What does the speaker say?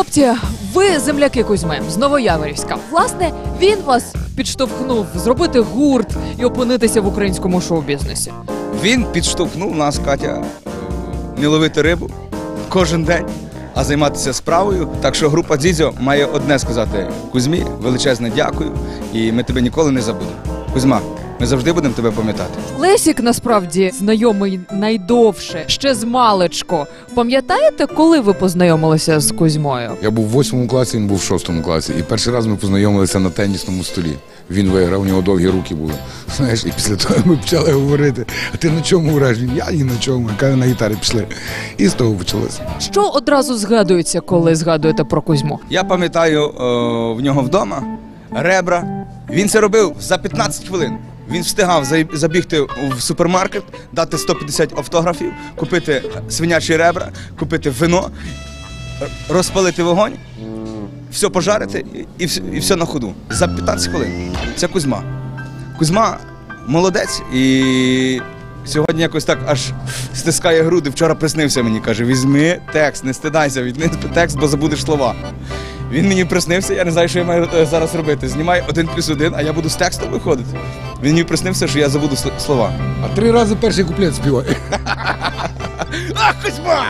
Хлопці, ви земляки Кузьми з Новояворівська. Власне, він вас підштовхнув зробити гурт і опинитися в українському шоу-бізнесі. Він підштовхнув нас, Катя, не ловити рибу кожен день, а займатися справою. Так що група Дзідзьо має одне сказати Кузьмі, величезне дякую, і ми тебе ніколи не забудемо. Кузьма, ми завжди будемо тебе пам'ятати. Лесік насправді знайомий найдовше, ще з маличку. Пам'ятаєте, коли ви познайомилися з Кузьмою? Я був в восьмому класі, він був в шостому класі. І перший раз ми познайомилися на тенісному столі. Він виграв, у нього довгі руки були. Знаєш, і після того ми почали говорити: а ти на чому граєш? Він я ні на чому. Я на гітарі пішли. І з того почалося. Що одразу згадується, коли згадуєте про Кузьму? Я пам'ятаю е, в нього вдома ребра. Він це робив за 15 хвилин. Він встигав забігти в супермаркет, дати 150 автографів, купити свинячі ребра, купити вино, розпалити вогонь, все пожарити і, і, все на ходу. За 15 хвилин. Це Кузьма. Кузьма молодець і сьогодні якось так аж стискає груди. Вчора приснився мені, каже: візьми текст, не стидайся, візьми текст, бо забудеш слова. Він мені приснився, я не знаю, що я маю е, зараз робити. Знімай один плюс один, а я буду з текстом виходити. Він мені приснився, що я забуду сл- слова. А три рази перший куплет співає. Ах, Кузьма!